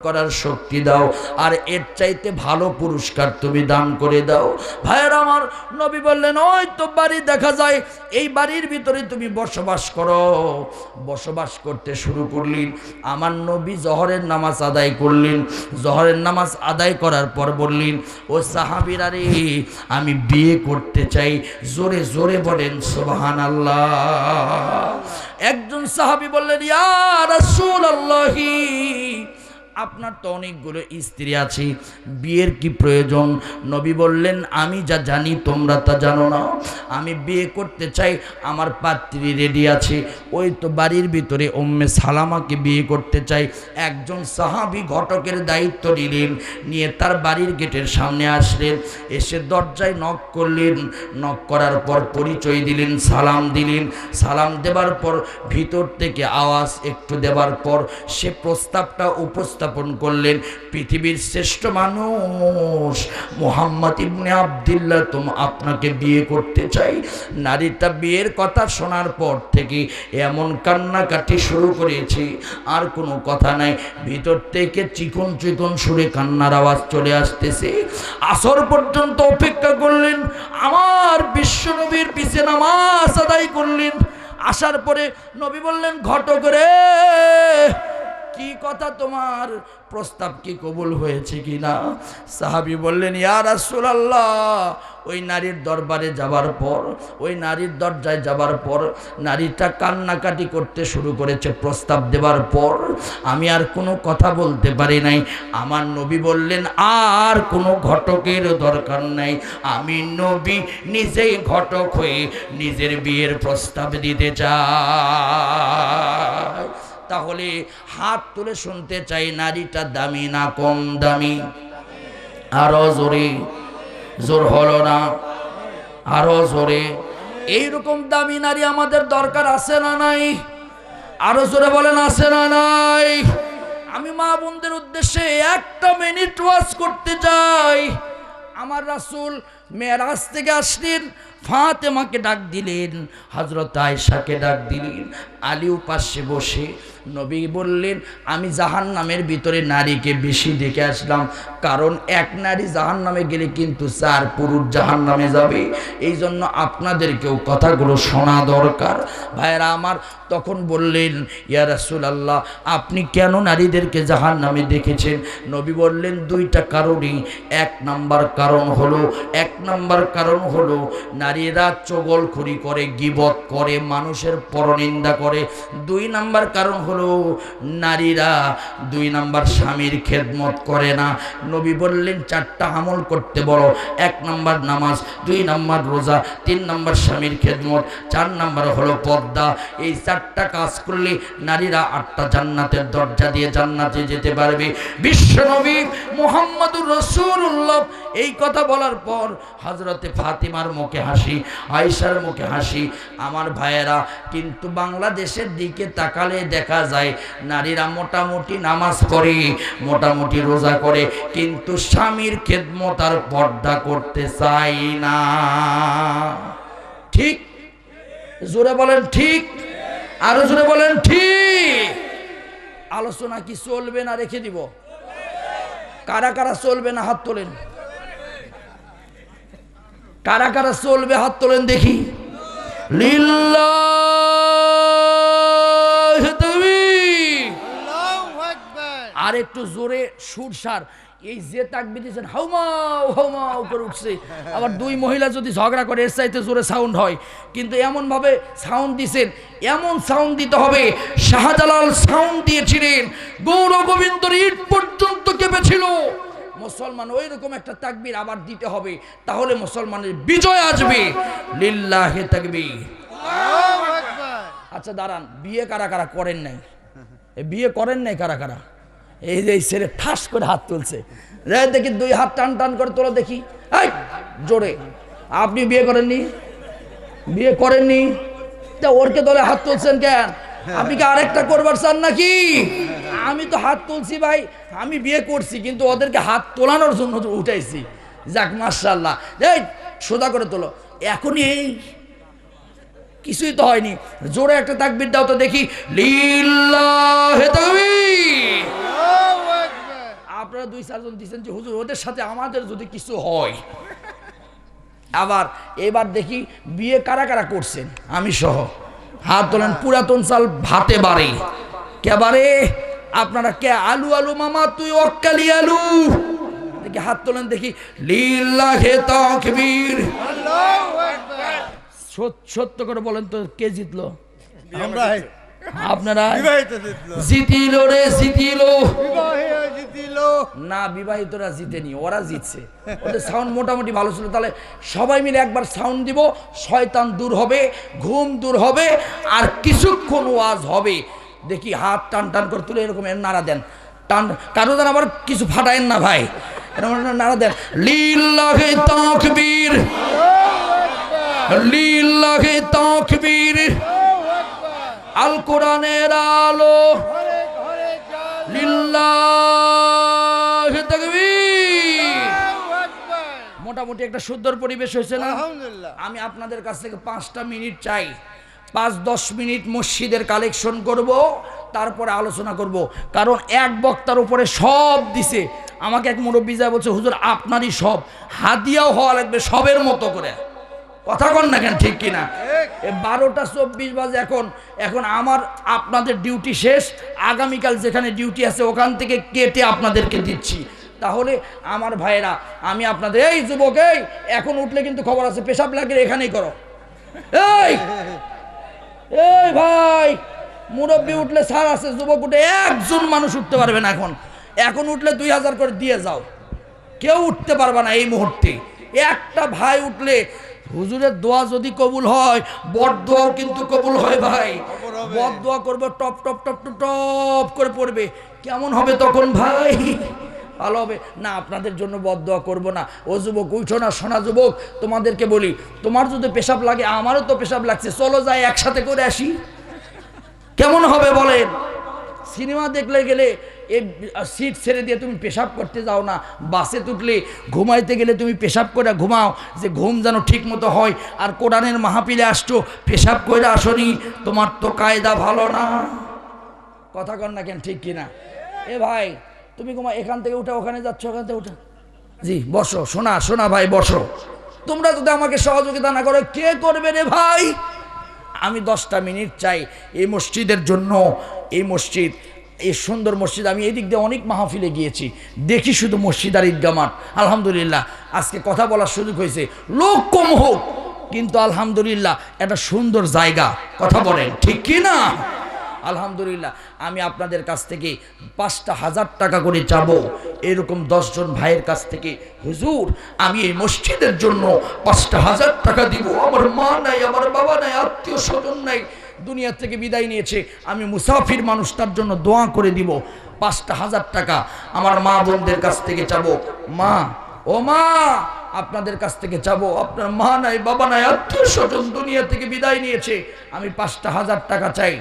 করার শক্তি দাও, আর এর চাইতে ভালো পুরস্কার তুমি দান করে দাও। ভাইয়ের আমার নবী বললেন, ওই তো বাড়ি দেখা যায়, এই বাড়ির ভিতরে তুমি বসবাস করো। বসবাস করতে শুরু করলেন। আমার নবী জহরের নামাজ আদায় করলেন। জহরের নামাজ আদায় করার পর বললেন, ও সাহাবিরা রে, আমি বিয়ে করতে চাই। জোরে জোরে বলেন সোবাহান আল্লাহ একজন সাহাবি বললেন, ইয়া রাসূলুল্লাহি। আপনার তো অনেকগুলো স্ত্রী আছে, বিয়ের কি প্রয়োজন? নবী বললেন, আমি যা জানি তোমরা তা জানো না। আমি বিয়ে করতে চাই, আমার পাত্রী রেডি আছে। ওই তো বাড়ির ভিতরে ওম্মে সালামাকে বিয়ে করতে চাই। একজন সাহাবি ঘটকের দায়িত্ব নিলেন, নিয়ে তার বাড়ির গেটের সামনে আসলেন। এসে দরজায় নক করলেন নক করার পর পরিচয় দিলেন, সালাম দিলেন। সালাম দেবার পর ভিতর থেকে আওয়াজ একটু দেবার পর সে প্রস্তাবটা উপস্থাপন করলেন পৃথিবীর শ্রেষ্ঠ মানুষ। মোহাম্মদ ইবনে আবদুল্লাহ, তুম আপনাকে বিয়ে করতে চাই। নারীটা বিয়ের কথা শোনার পর থেকে এমন কান্নাকাটি শুরু করেছে। আর কোনো কথা নাই। ভিতর থেকে চিকন চিকন সুরে কান্নার আওয়াজ চলে আসতেছে। আসর পর্যন্ত অপেক্ষা করলেন। আমার বিশ্বনবীর পিছে নামাজ আদায় করলেন। আসার পরে নবী বললেন ঘটক রে কি কথা তোমার? প্রস্তাব কি কবুল হয়েছে কি না সাহাবি বললেন, ইয়া রাসূলুল্লাহ, ওই নারীর দরবারে যাবার পর, ওই নারীর দরজায় যাবার পর, নারীটা কান্নাকাটি করতে শুরু করেছে প্রস্তাব দেবার পর, আমি আর কোনো কথা বলতে পারি নাই। আমার নবী বললেন, আর কোনো ঘটকের দরকার নাই। আমি নবী নিজেই ঘটক হয়ে নিজের বিয়ের প্রস্তাব দিতে চাই। তাহলে হাত তুলে শুনতে চাই, নারীটা দামি না কম দামি? আরও জোরে, জোর হলো না? আরও জোরে। এইরকম দামি নারী আমাদের দরকার আছে না নাই? আরও জোরে বলেন, আছে না নাই? আমি মা বোনদের উদ্দেশ্যে একটা মিনিট ওয়াজ করতে চাই। আমার রাসূল মেয়েরাজ থেকে আসলেন, ফাতেমাকে ডাক দিলেন হজরত আয়সাকে ডাক দিলেন, আলীও পাশে বসে নবী বললেন, আমি জাহান নামের ভিতরে নারীকে বেশি দেখে আসলাম। কারণ এক নারী জাহান নামে গেলে কিন্তু চার পুরুষ জাহান নামে যাবে। এই জন্য আপনাদেরকেও কথাগুলো শোনা দরকার। ভাইয়েরা আমার তখন বললেন, ইয়া রাসুল আল্লাহ আপনি কেন নারীদেরকে জাহান নামে দেখেছেন? নবী বললেন, দুইটা কারণই। এক নাম্বার কারণ হলো, এক নাম্বার কারণ হলো, নারীরা চগল চগলখড়ি করে, গিবত করে, মানুষের পরনিন্দা করে। দুই নাম্বার কারণ হলো, নারীরা দুই নাম্বার স্বামীর খেদমত করে না। নবী বললেন, চারটা আমল করতে বলো। এক নাম্বার নামাজ, দুই নাম্বার রোজা, তিন নাম্বার স্বামীর খেদমত, চার নাম্বার হলো পদ্মা এই চারটা কাজ করলে নারীরা আটটা জান্নাতের দরজা দিয়ে জান্নাতে যেতে পারবে। বিশ্বনবী মোহাম্মদুর রসুল্লাহ এই কথা বলার পর হজরতে ফাতিমার মুখে হাসি আয়সার মুখে হাসি। আমার ভাইয়েরা, কিন্তু বাংলাদেশের দিকে তাকালে দেখা যায়, নারীরা মোটামুটি নামাজ পড়ে মোটামুটি রোজা করে, কিন্তু স্বামীর খেদমত আর পর্দা করতে চাই না। ঠিক? জোরে বলেন ঠিক? আরও জোরে বলেন ঠিক? আলোচনা কি চলবে না রেখে দিব? কারা কারা চলবে না হাত তোলেন? কারা কারা চলবে হাত তোলেন দেখি। লিল্লাহ আর একটু জোরে সুর সার। এই যে তাকবি দিয়েছেন হাউমাউ হাউমাউ করে উঠছে। আবার দুই মহিলা যদি ঝগড়া করে এর চাইতে জোরে সাউন্ড হয়। কিন্তু এমন ভাবে সাউন্ড দিছেন এমন সাউন্ড দিতে হবে শাহজালাল সাউন্ড দিয়েছিলেন গৌর গোবিন্দর ইট পর্যন্ত কেঁপেছিল। মুসলমান ওই রকম একটা তাকবির আবার দিতে হবে তাহলে মুসলমানের বিজয় আসবে। লিল্লাহে তাকবীর। আচ্ছা দাঁড়ান বিয়ে কারা কারা করেন নাই? এ বিয়ে করেন নাই কারা কারা? এই যে ছেলে ঠাস করে হাত তুলছে। রে দেখি দুই হাত টান টান করে তোলা দেখি। এই জোরে। আপনি বিয়ে করেননি? বিয়ে করেননি? তা ওরকে দলে হাত তুলছেন কেন? আপনি কি আরেকটা করবার চান নাকি? আমি তো হাত তুলছি ভাই আমি বিয়ে করছি কিন্তু ওদেরকে হাত তোলানোর জন্য উঠাইছি। যাক মার্শাল্লাহ এই সোজা করে তোলো। এখনই এই কিছুই তো হয়নি। জোরে একটা তাকবির দাও তো দেখি। লিল্লাহে তাকবীর। আপনারা দুই চারজন দিচ্ছেন যে হুজুর ওদের সাথে আমাদের যদি কিছু হয়। আবার এবার দেখি বিয়ে কারা কারা করছেন? আমি সহ। হাত তোলেন পুরাতন চাল ভাতে বাড়ে। কেবারে আপনারা কে? আলু আলু মামা তুই অক্কালি আলু। দেখি হাত তোলেন দেখি। লিল্লাহে তাকবীর। সত্য করে বলেন তো কে জিতলো? আমরা আপনারা জিতিল। রে জিতিল। না বিবাহিতরা জিতেনি ওরা জিতছে। ওদের সাউন্ড মোটামুটি ভালো ছিল। তাহলে সবাই মিলে একবার সাউন্ড দিব শয়তান দূর হবে ঘুম দূর হবে আর কিছুক্ষণ ওয়াজ হবে। দেখি হাত টান টান করে তুলে এরকম নাড়া দেন। টান কারও যেন আবার কিছু ফাটায়েন না ভাই। এরকম নাড়া দেন। লিল্লাহে তাকবীর। লিল্লাহে তাকবীর। আল কোরআনের আলো। মোটামুটি একটা সুন্দর পরিবেশ হয়েছে না? আমি আপনাদের কাছ থেকে পাঁচটা মিনিট চাই। পাঁচ দশ মিনিট মসজিদের কালেকশন করব তারপরে আলোচনা করব। কারণ এক বক্তার উপরে সব দিছে। আমাকে এক মুরব্বী যায় বলছে হুজুর আপনারই সব। হাদিয়াও হওয়া লাগবে সবের মতো করে। কথা কন না কেন, ঠিক কিনা? বারোটা চব্বিশ বাজে এখন। এখন আমার, আপনাদের ডিউটি শেষ। আগামীকাল যেখানে ডিউটি আছে, ওখান থেকে কেটে আপনাদেরকে দিচ্ছি। তাহলে আমার ভাইয়েরা, আমি আপনাদের, এই যুবক, এই, এখন উঠলে কিন্তু খবর আছে, পেশাব লাগলে এখানেই করো। এই এই ভাই, মুরব্বী উঠলে সার আছে, যুবক উঠে একজন মানুষ উঠতে পারবে না এখন। এখন উঠলে দুই হাজার করে দিয়ে যাও। কেউ উঠতে পারবে না এই মুহূর্তে। একটা ভাই উঠলে হুজুরের দোয়া যদি কবুল হয় বট দোয়াও কিন্তু কবুল হয় ভাই। বট দোয়া করবে top top top top top করে পড়বে। কেমন হবে তখন ভাই? ভালো হবে। না আপনাদের জন্য বদদোয়া করব না। ও যুবক উঠো না সোনা যুবক তোমাদেরকে বলি তোমার যদি পেশাব লাগে আমারও তো পেশাব লাগছে। চলো যাই একসাথে করে আসি। কেমন হবে বলেন? সিনেমা দেখলে গেলে এই সিট ছেড়ে দিয়ে তুমি পেশাব করতে যাও না। বাসে তুটলে ঘুমাইতে গেলে তুমি পেশাব করে ঘুমাও, যে ঘুম যেন ঠিক মতো হয়। আর কোরআনের মাহাপিলে আসছো, পেশাব করে আসনি, তোমার তো কায়দা ভালো না। কথা কর না কেন, ঠিক কিনা? এ ভাই, তুমি ঘুমা এখান থেকে উঠে, ওখানে যাচ্ছ, ওখান থেকে উঠা। জি, বসো, শোনা শোনা ভাই, বসো। তোমরা যদি আমাকে সহযোগিতা না করো, কে করবে রে ভাই? আমি দশটা মিনিট চাই এই মসজিদের জন্য। এই মসজিদ এই সুন্দর মসজিদ, আমি এই দিক দিয়ে অনেক মাহফিলে গিয়েছি। দেখি শুধু মসজিদ আর ঈদগা মাঠ। আলহামদুলিল্লাহ, আজকে কথা বলার সুযোগ হয়েছে। লোক কম হোক, কিন্তু আলহামদুলিল্লাহ একটা সুন্দর জায়গা। কথা বলেন, ঠিক কি না? আলহামদুলিল্লাহ, আমি আপনাদের কাছ থেকে পাঁচটা হাজার টাকা করে যাব এরকম দশজন ভাইয়ের কাছ থেকে, হুজুর, আমি এই মসজিদের জন্য পাঁচটা হাজার টাকা দিব। আমার মা নাই, আমার বাবা নাই আত্মীয় স্বজন নাই। দুনিয়া থেকে বিদায় নিয়েছে। আমি মুসাফির মানুষ তার জন্য দোয়া করে দিব। পাঁচটা হাজার টাকা আমার মা বোনদের কাছ থেকে চাবো। মা, ও মা, আপনাদের কাছ থেকে চাবো। আপনার মা নাই, বাবা নাই, আত্মীয় স্বজন দুনিয়া থেকে বিদায় নিয়েছে। আমি পাঁচটা হাজার টাকা চাই।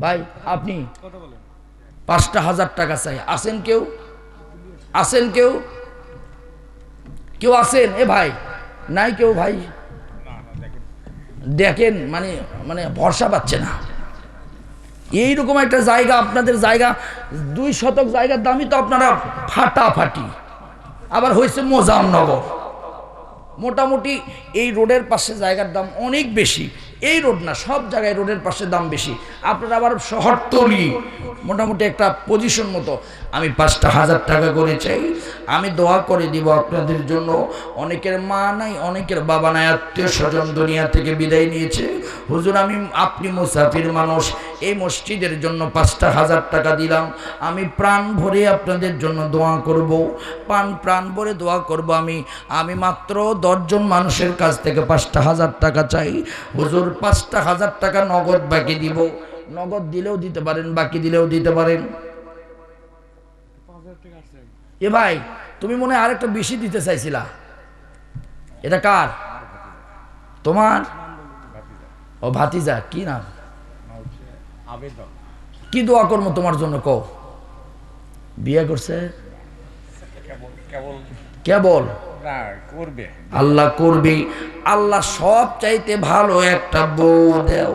ভাই, আপনি পাঁচটা হাজার টাকা চাই। আসেন কেউ? আসেন কেউ? কেউ আসেন এ ভাই, নাই কেউ ভাই? দেখেন মানে মানে ভরসা পাচ্ছে না। এইরকম একটা জায়গা, আপনাদের জায়গা, দুই শতক জায়গার দামই তো আপনারা ফাটাফাটি। আবার হয়েছে মোজামনগর মোটামুটি এই রোডের পাশে জায়গার দাম অনেক বেশি। এই রোড না, সব জায়গায় রোডের পাশে দাম বেশি। আপনারা আবার শহরতলি, মোটামুটি একটা পজিশন মতো। আমি পাঁচটা হাজার টাকা করে চাই। আমি দোয়া করে দিব আপনাদের জন্য। অনেকের মা নাই, অনেকের বাবা নাই, আত্মীয় স্বজন দুনিয়া থেকে বিদায় নিয়েছে। হুজুর, আমি, আপনি মুসাফির মানুষ। এই মসজিদের জন্য পাঁচটা হাজার টাকা দিলাম। আমি প্রাণ ভরে আপনাদের জন্য দোয়া করব। প্রাণ প্রাণ ভরে দোয়া করব আমি। আমি মাত্র দশজন মানুষের কাছ থেকে পাঁচটা হাজার টাকা চাই। হুজুর, পাঁচটা হাজার টাকা নগদ বাকি দিব। নগদ দিলেও দিতে পারেন, বাকি দিলেও দিতে পারেন। এ ভাই, তুমি মনে আরেকটা বেশি দিতে চাইছিলা। এটা কার? তোমার? ও ভাতিজা, কি নাম? কি দোয়া করব তোমার জন্য কও? বিয়ে করছে? কেবল আল্লাহ করবি। আল্লাহ সব চাইতে ভালো একটা বউ দেও।